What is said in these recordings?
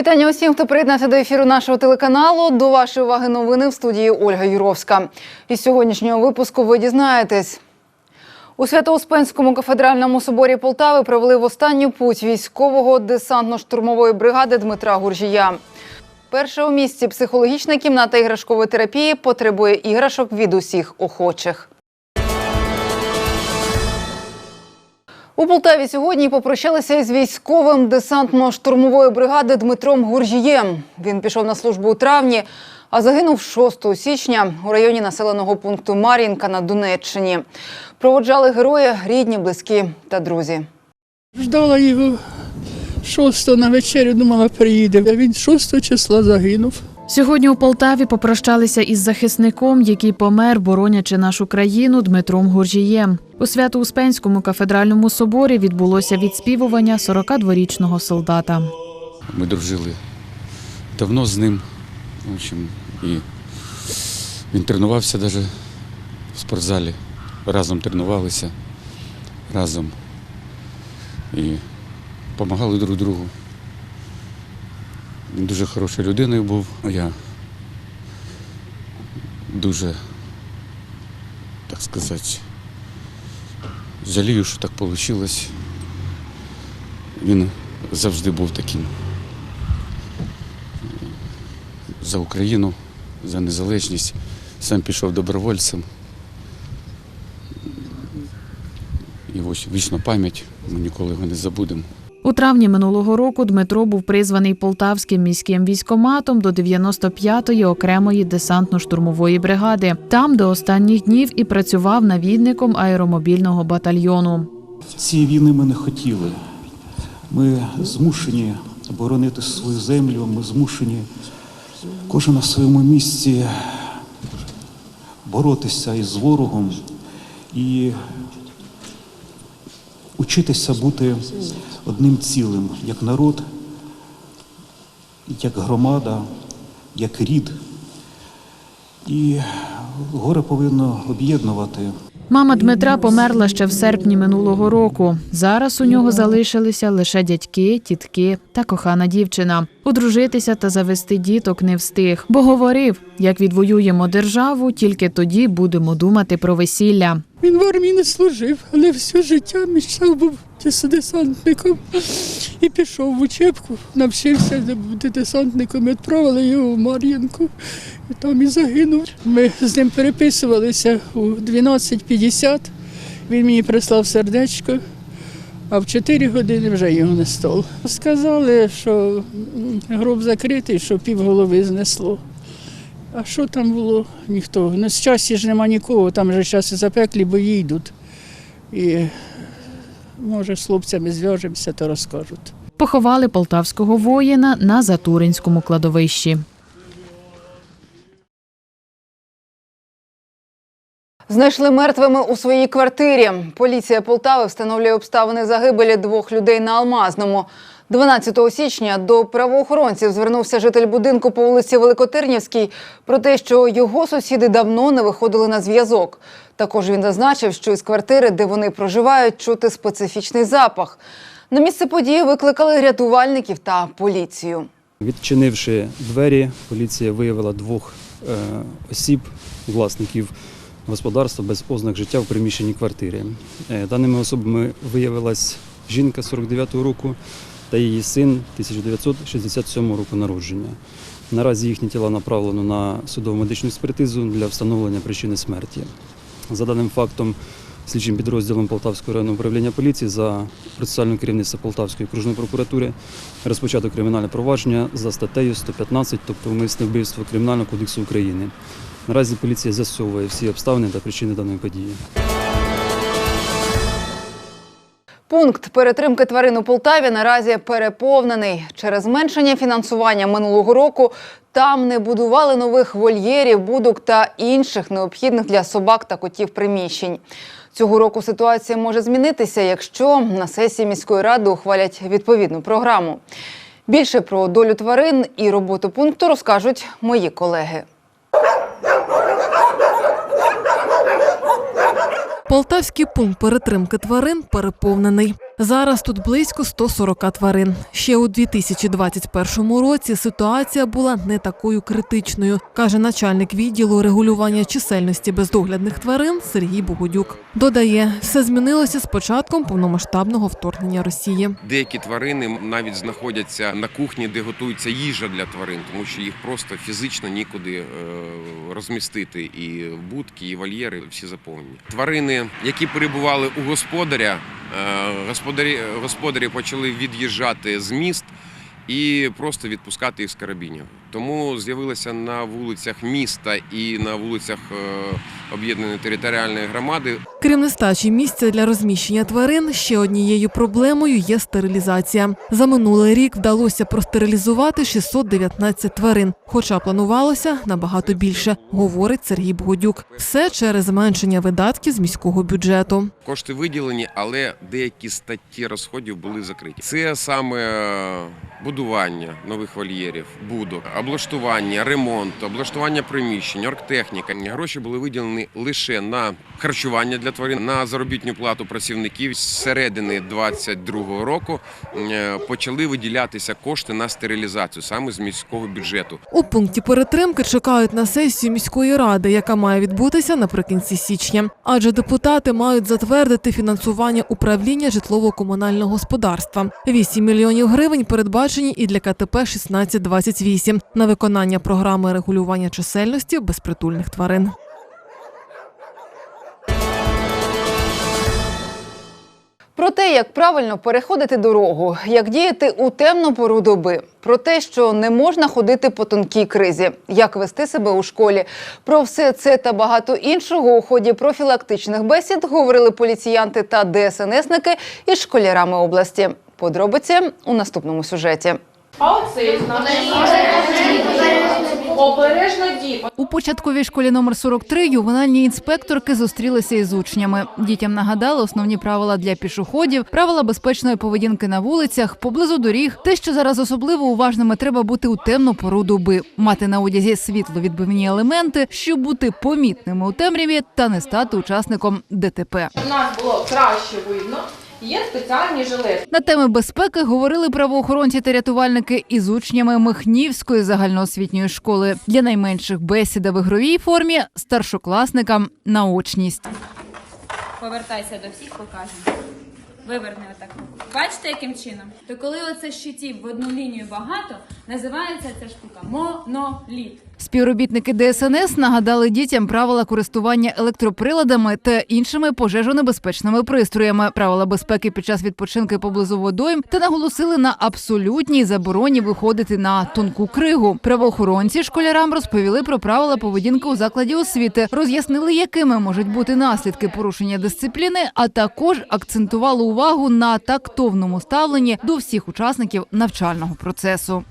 Вітання усім, хто приєднався до ефіру нашого телеканалу. До вашої уваги новини в студії Ольга Юровська. Із сьогоднішнього випуску ви дізнаєтесь. У Свято-Успенському кафедральному соборі Полтави провели в останню путь військового десантно-штурмової бригади Дмитра Гуржія. Перша у місті психологічна кімната іграшкової терапії потребує іграшок від усіх охочих. У Полтаві сьогодні попрощалися із військовим десантно-штурмової бригади Дмитром Гуржієм. Він пішов на службу у травні, а загинув 6 січня у районі населеного пункту Мар'їнка на Донеччині. Проводжали герої рідні, близькі та друзі. Ждала його шостого на вечерю, думала, приїде. Він 6 числа загинув. Сьогодні у Полтаві попрощалися із захисником, який помер, боронячи нашу країну Дмитром Гуржієм. У Свято-Успенському кафедральному соборі відбулося відспівування 42-річного солдата. Ми дружили давно з ним. В общем, і він тренувався навіть в спортзалі. Разом тренувалися, разом і допомагали друг другу. Дуже хорошою людиною був. Я дуже, так сказати, жалію, що так вийшло. Він завжди був таким за Україну, за незалежність. Сам пішов добровольцем. І ось вічна пам'ять, ми ніколи його не забудемо. У травні минулого року Дмитро був призваний Полтавським міським військоматом до 95-ї окремої десантно-штурмової бригади. Там до останніх днів і працював навідником аеромобільного батальйону. Цієї війни ми не хотіли. Ми змушені боронити свою землю, ми змушені кожен на своєму місці боротися із ворогом і учитися бути одним цілим, як народ, як громада, як рід. І горе повинно об'єднувати. Мама Дмитра померла ще в серпні минулого року. Зараз у нього залишилися лише дядьки, тітки та кохана дівчина. Одружитися та завести діток не встиг, бо говорив: як відвоюємо державу, тільки тоді будемо думати про весілля. Він в армії не служив, але все життя мечтав був десантником. І пішов в учебку, навчився бути десантником, відправили його в Мар'їнку. І там і загинув. Ми з ним переписувалися у 12.50. Він мені прислав сердечко, а в 4 години вже його не стало. Сказали, що гроб закритий, що півголови знесло. А що там було? Ніхто. Ну, з часі ж нема нікого, там вже зараз і запеклі бої йдуть. І може з хлопцями зв'яжемося, то розкажуть. Поховали полтавського воїна на Затуринському кладовищі. Знайшли мертвими у своїй квартирі. Поліція Полтави встановлює обставини загибелі двох людей на Алмазному. 12 січня до правоохоронців звернувся житель будинку по вулиці Великотирнівській про те, що його сусіди давно не виходили на зв'язок. Також він зазначив, що із квартири, де вони проживають, чути специфічний запах. На місце події викликали рятувальників та поліцію. Відчинивши двері, поліція виявила двох е, осіб, власників господарства без ознак життя в приміщенні квартири. Е, Даними особами виявилась жінка 49-го року та її син 1967 року народження. Наразі їхні тіла направлено на судово медичну експертизу для встановлення причини смерті. За даним фактом, слідчим підрозділом Полтавського районного управління поліції за процесуальне керівництво Полтавської окружної прокуратури розпочато кримінальне провадження за статтею 115, тобто умисне вбивство Кримінального кодексу України. Наразі поліція з'ясовує всі обставини та причини даної події. Пункт перетримки тварин у Полтаві наразі переповнений. Через зменшення фінансування минулого року там не будували нових вольєрів, будок та інших необхідних для собак та котів приміщень. Цього року ситуація може змінитися, якщо на сесії міської ради ухвалять відповідну програму. Більше про долю тварин і роботу пункту розкажуть мої колеги. Полтавський пункт перетримки тварин переповнений. Зараз тут близько 140 тварин. Ще у 2021 році ситуація була не такою критичною, каже начальник відділу регулювання чисельності бездоглядних тварин Сергій Богодюк. Додає, все змінилося з початком повномасштабного вторгнення Росії. Деякі тварини навіть знаходяться на кухні, де готується їжа для тварин, тому що їх просто фізично нікуди е, розмістити. І будки, і вольєри всі заповнені. Тварини, які перебували у господаря, господарі, господарі почали від'їжджати з міст. І просто відпускати їх з карабінів. Тому з'явилося на вулицях міста і на вулицях е, об'єднаної територіальної громади Крім нестачі місця для розміщення тварин, ще однією проблемою є стерилізація. За минулий рік вдалося простерилізувати 619 тварин, хоча планувалося набагато більше, говорить Сергій Богодюк. Все через зменшення видатків з міського бюджету. Кошти виділені, але деякі статті розходів були закриті. Це саме е, будування нових вольєрів, будок, облаштування, ремонт, облаштування приміщень, оргтехніка. Гроші були виділені лише на харчування для тварин, на заробітну плату працівників. З середини 22-го року е, почали виділятися кошти на стерилізацію саме з міського бюджету. У пункті перетримки чекають на сесію міської ради, яка має відбутися наприкінці січня. Адже депутати мають затвердити фінансування управління житлово-комунального господарства. 8 мільйонів гривень передбачені і для КТП 1628 на виконання програми регулювання чисельності безпритульних тварин. Про те, як правильно переходити дорогу, як діяти у темну пору доби, про те, що не можна ходити по тонкій кризі, як вести себе у школі. Про все це та багато іншого у ході профілактичних бесід говорили поліціянти та ДСНСники із школярами області. Подробиці у наступному сюжеті. А оцей знак. Обережно дій. У початковій школі номер 43 ювенальні інспекторки зустрілися із учнями. Дітям нагадали основні правила для пішоходів, правила безпечної поведінки на вулицях, поблизу доріг. Те, що зараз особливо уважними треба бути у темну пору доби, мати на одязі світловідбивні елементи, щоб бути помітними у темряві та не стати учасником ДТП. Щоб нас було краще видно, є спеціальні жилети. На теми безпеки говорили правоохоронці та рятувальники із учнями Михнівської загальноосвітньої школи. Для найменших бесіда в ігровій формі, старшокласникам наочність. Повертайся до всіх, покажемо. Виверни отак. Бачите, яким чином? То коли оце щитів в одну лінію багато, називається ця штука моноліт. Співробітники ДСНС нагадали дітям правила користування електроприладами та іншими пожежонебезпечними пристроями, правила безпеки під час відпочинки поблизу водойм та наголосили на абсолютній забороні виходити на тонку кригу. Правоохоронці школярам розповіли про правила поведінки у закладі освіти, роз'яснили, якими можуть бути наслідки порушення дисципліни, а також акцентували увагу на тактовному ставленні до всіх учасників навчального процесу.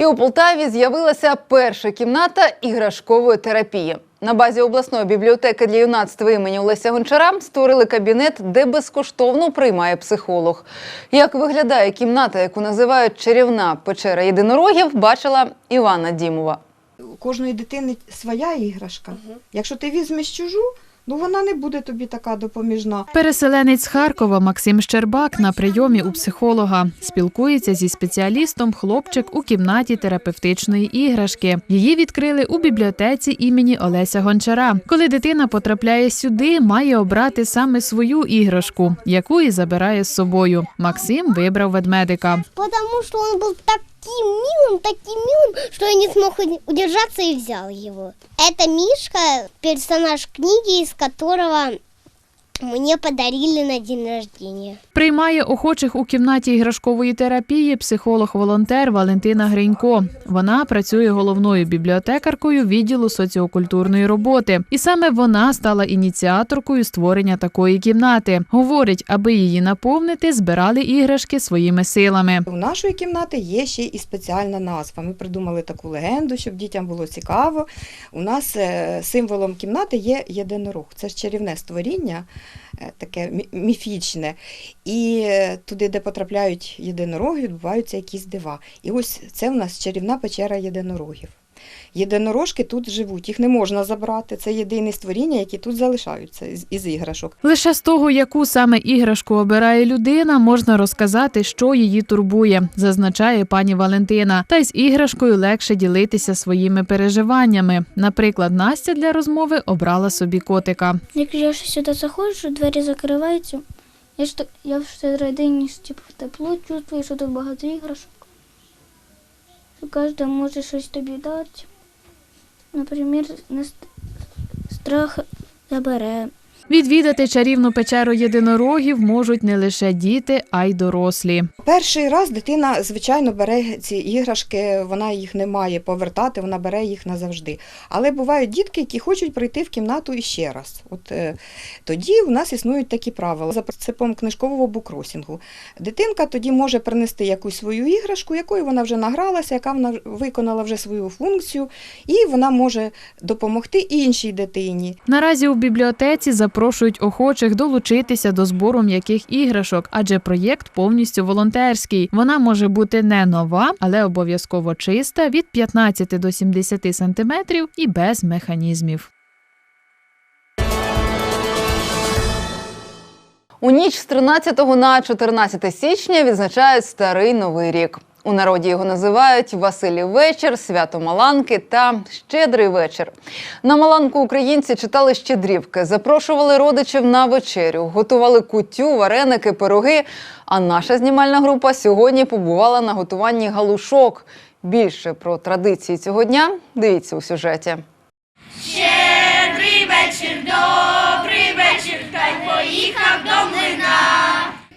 І у Полтаві з'явилася перша кімната іграшкової терапії. На базі обласної бібліотеки для юнацтва імені Олеся Гончара створили кабінет, де безкоштовно приймає психолог. Як виглядає кімната, яку називають чарівна печера єдинорогів, бачила Івана Дімова. у кожної дитини своя іграшка. Якщо ти візьмеш чужу, ну вона не буде тобі така допоміжна. Переселенець з Харкова Максим Щербак на прийомі у психолога спілкується зі спеціалістом хлопчик у кімнаті терапевтичної іграшки. Її відкрили у бібліотеці імені Олеся Гончара. Коли дитина потрапляє сюди, має обрати саме свою іграшку, яку і забирає з собою. Максим вибрав ведмедика. Потому что он был таким милым, таким милым, что я не смог удержаться и взял его. Это Мишка, персонаж книги, из которого мне подарили на день рождения. Приймає охочих у кімнаті іграшкової терапії психолог-волонтер Валентина Гринько. Вона працює головною бібліотекаркою відділу соціокультурної роботи, і саме вона стала ініціаторкою створення такої кімнати. Говорить, аби її наповнити, збирали іграшки своїми силами. У нашої кімнати є ще і спеціальна назва. Ми придумали таку легенду, щоб дітям було цікаво. У нас е, символом кімнати є єдинорог. Це ж чарівне створіння, таке міфічне. І е, туди, де потрапляють єдинороги, відбуваються якісь дива. І ось це у нас чарівна печера єдинорогів. Єдинорожки тут живуть, їх не можна забрати. Це єдині створіння, які тут залишаються із, іграшок. Лише з того, яку саме іграшку обирає людина, можна розказати, що її турбує, зазначає пані Валентина. Та й з іграшкою легше ділитися своїми переживаннями. Наприклад, Настя для розмови обрала собі котика. Як я сюди заходжу, двері закриваються. Я ж так- я всередині типу, тепло чувствую, що тут багато іграшок. Кожен може щось тобі дати. Наприклад, на ст- страх забере. Відвідати чарівну печеру єдинорогів можуть не лише діти, а й дорослі. Перший раз дитина, звичайно, бере ці іграшки, вона їх не має повертати, вона бере їх назавжди. Але бувають дітки, які хочуть прийти в кімнату іще раз. От е, тоді у нас існують такі правила за принципом книжкового букросінгу. Дитинка тоді може принести якусь свою іграшку, якою вона вже награлася, яка вона виконала вже свою функцію, і вона може допомогти іншій дитині. Наразі у бібліотеці запрошують охочих долучитися до збору м'яких іграшок, адже проєкт повністю волонтерський. Вона може бути не нова, але обов'язково чиста від 15 до 70 сантиметрів і без механізмів. У ніч з 13 на 14 січня відзначають старий новий рік. У народі його називають Василів вечір, свято Маланки та Щедрий вечір. На Маланку українці читали щедрівки, запрошували родичів на вечерю, готували кутю, вареники, пироги. А наша знімальна група сьогодні побувала на готуванні галушок. Більше про традиції цього дня дивіться у сюжеті. Щедрий вечір, добрий вечір, хай поїхав до млина.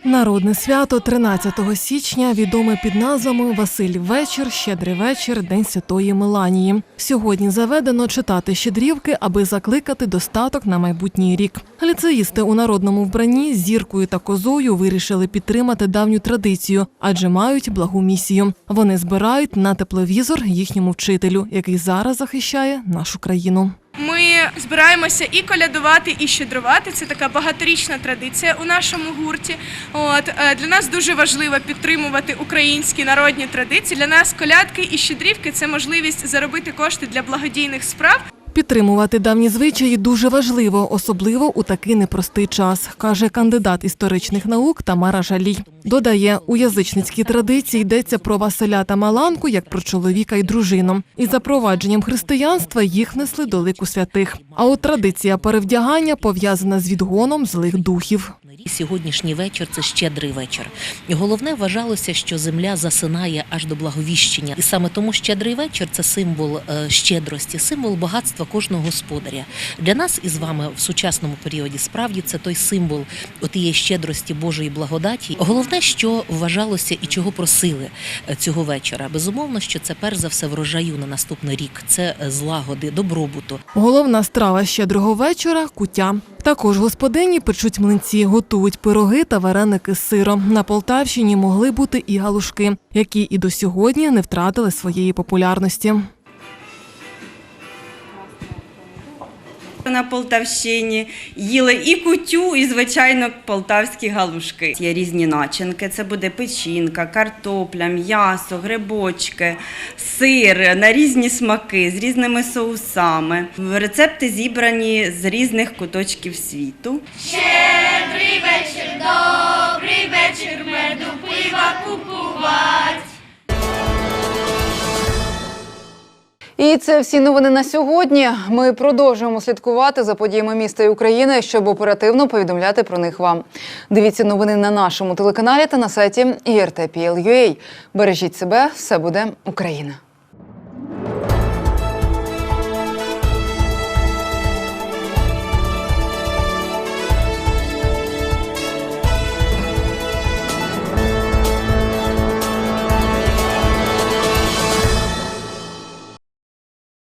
Народне свято 13 січня відоме під назвами Василь вечір, Щедрий вечір, День Святої Меланії. Сьогодні заведено читати щедрівки, аби закликати достаток на майбутній рік. Ліцеїсти у народному вбранні з зіркою та козою вирішили підтримати давню традицію, адже мають благу місію. Вони збирають на тепловізор їхньому вчителю, який зараз захищає нашу країну. Ми збираємося і колядувати, і щедрувати. Це така багаторічна традиція у нашому гурті. От е, для нас дуже важливо підтримувати українські народні традиції. Для нас колядки і щедрівки це можливість заробити кошти для благодійних справ. Підтримувати давні звичаї дуже важливо, особливо у такий непростий час, каже кандидат історичних наук Тамара Жалій. Додає, у язичницькій традиції йдеться про Василя та Маланку як про чоловіка і дружину. І запровадженням християнства їх несли до лику святих. А от традиція перевдягання пов'язана з відгоном злих духів. Сьогоднішній вечір це щедрий вечір. Головне вважалося, що земля засинає аж до благовіщення. І саме тому щедрий вечір це символ е, щедрості, символ багатства кожного господаря. Для нас із вами в сучасному періоді справді це той символ отієї щедрості Божої благодаті. Головне, що вважалося і чого просили е, цього вечора. Безумовно, що це перш за все врожаю на наступний рік. Це е, злагоди, добробуту. Головна страва щедрого вечора кутя. Також господині печуть млинці, готують пироги та вареники з сиром. На Полтавщині могли бути і галушки, які і до сьогодні не втратили своєї популярності. На Полтавщині їли і кутю, і звичайно полтавські галушки. Є різні начинки. Це буде печінка, картопля, м'ясо, грибочки, сир на різні смаки з різними соусами. Рецепти зібрані з різних куточків світу. Щедрий вечір, добрий вечір, меду пива купувать. І це всі новини на сьогодні. Ми продовжуємо слідкувати за подіями міста і України, щоб оперативно повідомляти про них вам. Дивіться новини на нашому телеканалі та на сайті IRTPL.ua. Бережіть себе, все буде Україна.